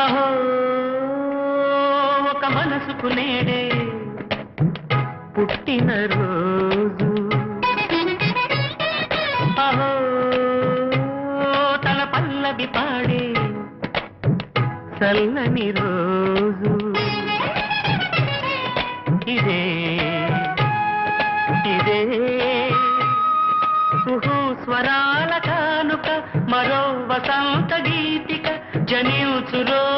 అహో ఒక మనసుకు నేడే పుట్టిన రోజు. అహో తన పల్లవి పాడే చల్లని రోజు. ఇదే ఇదే కుహు స్వరాల కానుక మరో వసంత గీతిక జనీ రోజు